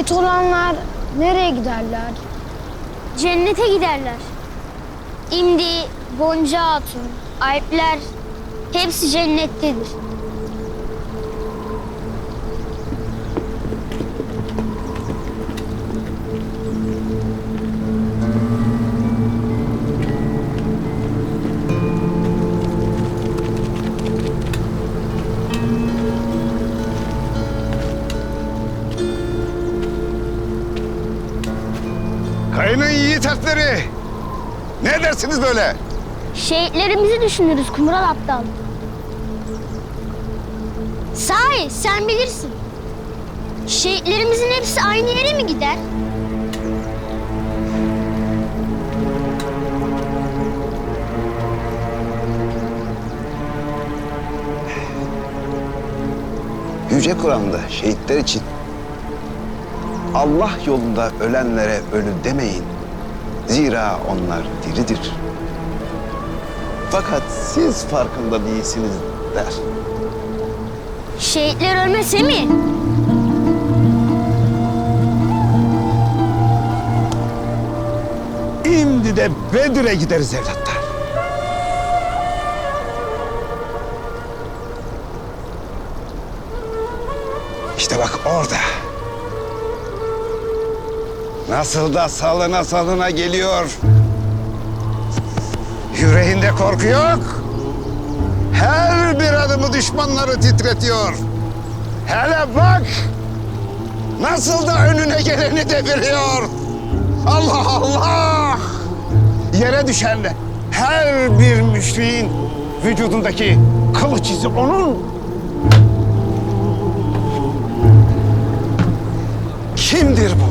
Şehit olanlar nereye giderler? Cennete giderler. İmdi, Gonca Hatun, Alpler hepsi cennettedir. Kayının yiğit harfleri. Ne dersiniz böyle? Şehitlerimizi düşünürüz Kumral Aptal. Sahi sen bilirsin. Şehitlerimizin hepsi aynı yere mi gider? Yüce Kur'an'da şehitler için Allah yolunda ölenlere ölü demeyin. Zira onlar diridir. Fakat siz farkında değilsiniz der. Şehitler ölmese mi? Şimdi de Bedir'e gideriz evlatlar. İşte bak orada. Nasıl da salına salına geliyor. Yüreğinde korku yok. Her bir adımı düşmanları titretiyor. Hele bak. Nasıl da önüne geleni deviriyor. Allah Allah! Yere düşen her bir müşriğin vücudundaki kılıç izi onun. Kimdir bu?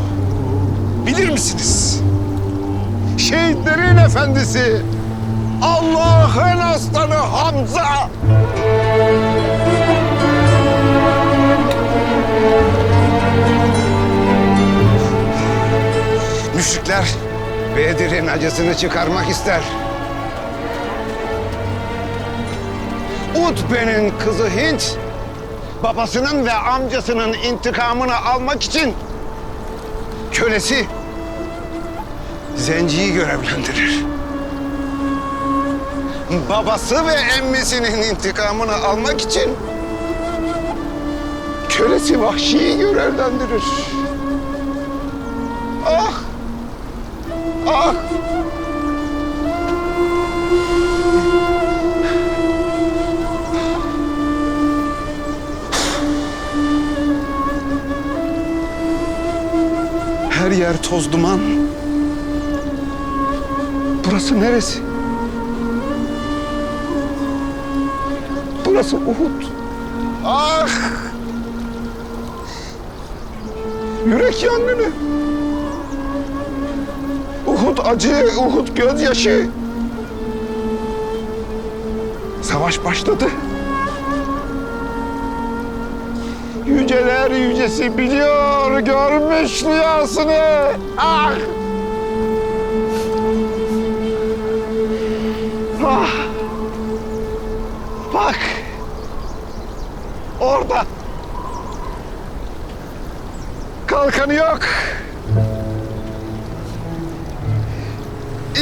Bilir misiniz? Şehitlerin efendisi Allah'ın aslanı Hamza. Müşrikler Bedir'in acısını çıkarmak ister. Utbe'nin kızı Hint, babasının ve amcasının intikamını almak için kölesi Zenci'yi görevlendirir. Babası ve emmisinin intikamını almak için kölesi Vahşi'yi görevlendirir. Ah! Ah! Her yer toz duman. Burası neresi? Burası Uhud. Ah! Yürek yangını. Uhud acı, Uhud gözyaşı. Savaş başladı. Yüceler yücesi biliyor, görmüş rüyasını. Ah! Bak! Orada! Kalkanı yok.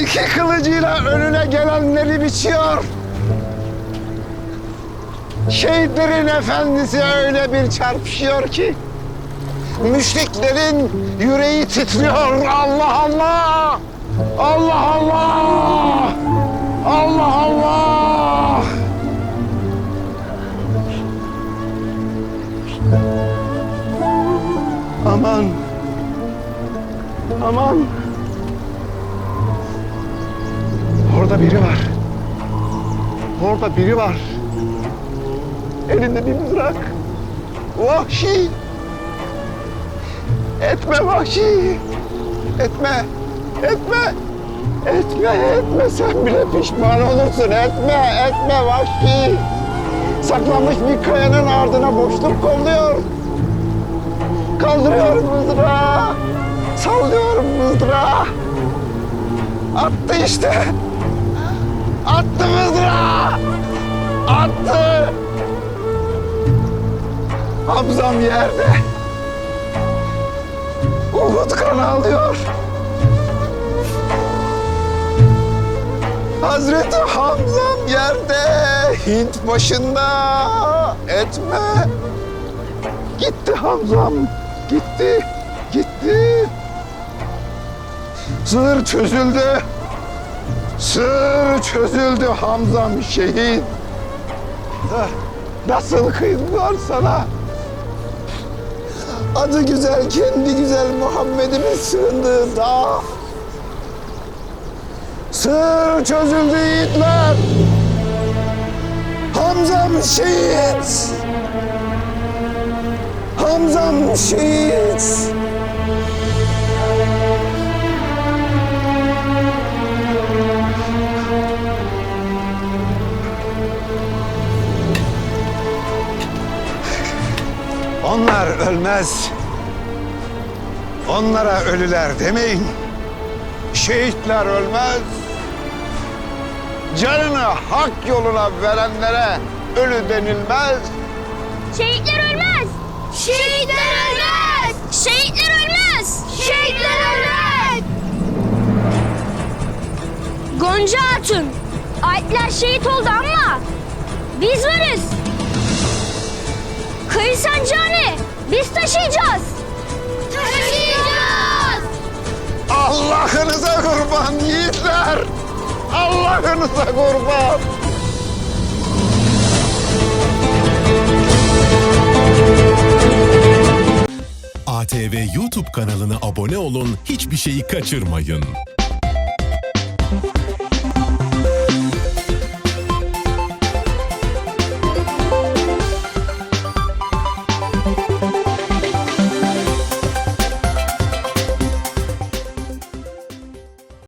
İki kılıcıyla önüne gelenleri biçiyor. Şehitlerin efendisi öyle bir çarpışıyor ki müşriklerin yüreği titriyor. Allah Allah! Allah Allah! Orada biri var. Orada biri var. Elinde bir mızrak. Vahşi. Etme vahşi. Etme. Etme. Etme, etme. Sen bile pişman olursun. Etme, etme vahşi. Saklanmış bir kayanın ardına boşluk kolluyor. Kaldırıyor mızrağı. Sallıyor mızrağı. Attı işte. Attı mızrağı. Attı. Hamzam yerde. Uhud kan ağlıyor. Hazreti Hamzam yerde, Hint başında etme. Gitti Hamzam, gitti, gitti. Sır çözüldü. Sır çözüldü Hamzam şehit. Nasıl kıydılar sana? Adı güzel, kendi güzel Muhammed'imin sığındığı dağ. Sır çözüldü yiğitler. Hamzam şehit. Hamzam şehit. Onlar ölmez. Onlara ölüler demeyin. Şehitler ölmez. Canını hak yoluna verenlere ölü denilmez. Şehitler ölmez. Şehitler ölmez. Şehitler ölmez. Şehitler ölmez. Gonca Hatun. Alpler şehit oldu ama biz varız. Kayı sancağını biz taşıyacağız. Taşıyacağız. Allah'ınıza kurban yiğitler. Allah'ınıza kurban. ATV YouTube kanalına abone olun, hiçbir şeyi kaçırmayın.